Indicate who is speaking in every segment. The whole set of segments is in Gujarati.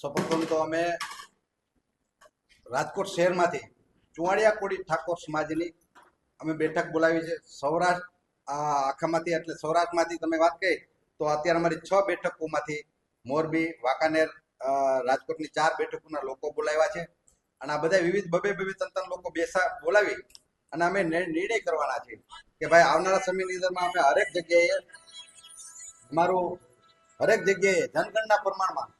Speaker 1: સૌપ્રથમ તો અમે રાજકોટ શહેરમાંથી ચુવાડિયા કોડી ઠાકોર સમાજની અમે બેઠક બોલાવી છે. સૌરાષ્ટ્ર આખામાંથી એટલે સૌરાષ્ટ્રમાંથી તમે વાત કરી, તો અત્યારે અમારી છ બેઠકોમાંથી મોરબી, વાંકાનેર રાજકોટની ચાર બેઠકોના લોકો બોલાવ્યા છે. અને આ બધા વિવિધ બબે બબે ત્રણ લોકો બેસા બોલાવી અને અમે નિર- નિર્ણય કરવાના છે કે ભાઈ આવનારા સમયની અંદરમાં અમે હરેક જગ્યાએ અમારું હરેક જગ્યાએ જનગણના પ્રમાણમાં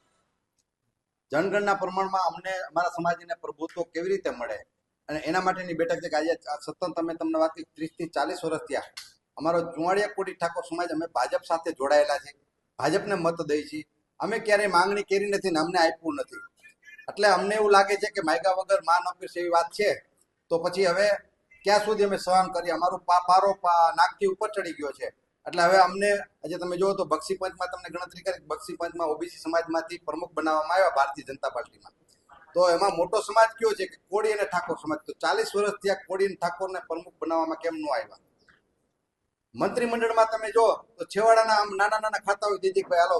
Speaker 1: જનગણના પ્રમાણમાં અમને, અમારા સમાજને પ્રભુત્વ કેવી રીતે મળે? અને એના માટેની બેઠક છે કે આજે સતત તમે તમને વાત કરી ત્રીસ ચાલીસ વર્ષ થયા. અમારો ચુવાડિયા કોટી ઠાકોર સમાજ અમે ભાજપ સાથે જોડાયેલા છે. ભાજપને મત દઈ છીએ અમે ક્યારેય માંગણી કરી નથી ને અમને આપ્યું નથી. એટલે અમને એવું લાગે છે કે માયગા વગર માન અપીશ એવી વાત છે. તો પછી હવે ક્યાં સુધી અમે સહન કરીએ? અમારું પારો નાકથી ઉપર ચડી ગયો છે. એટલે હવે અમને આજે તમે જુઓ તો બક્ષી પંચમાં તમને ગણતરી કરી બક્ષી પંચમાં ઓબીસી સમાજમાંથી પ્રમુખ બનાવવામાં આવ્યા ભારતીય જનતા પાર્ટીમાં. તો એમાં મોટો સમાજ કયો છે કે કોળી અને ઠાકોર સમાજ? તો ચાલીસ વર્ષથી આ કોળી અને ઠાકોરને પ્રમુખ બનાવવામાં કેમ ન આવ્યા? મંત્રીમંડળમાં તમે જો તો છેવાડાના આમ નાના નાના ખાતા હોય દીદીભાઈ હાલો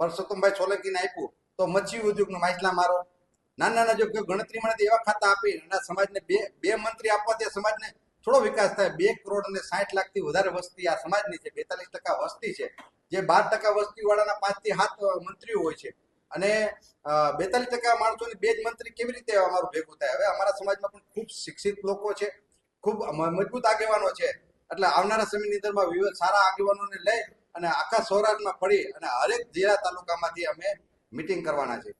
Speaker 1: પરસોત્તમભાઈ સોલંકીને આપ્યું, તો મચ્છી ઉદ્યોગનો માછલા મારો. નાના નાના જો ગણતરીમાં એવા ખાતા આપી અને સમાજને બે બે મંત્રી આપવાથી સમાજને થોડો વિકાસ થાય. બે કરોડ અને સાઠ લાખથી વધારે વસ્તી આ સમાજની છે. બેતાલીસ ટકા વસ્તી છે. જે બાર ટકા વસ્તી વાળાના પાંચથી સાત મંત્રીઓ હોય છે. અને બેતાલીસ ટકા માણસોની બે જ મંત્રી કેવી રીતે અમારું ભેગું થાય? હવે અમારા સમાજમાં પણ ખૂબ શિક્ષિત લોકો છે. ખૂબ મજબૂત આગેવાનો છે. એટલે આવનારા સમયની અંદરમાં વિવિધ સારા આગેવાનોને લઈ અને આખા સૌરાષ્ટ્રમાં ફરી અને હરેક જિલ્લા તાલુકામાંથી અમે મિટિંગ કરવાના છે.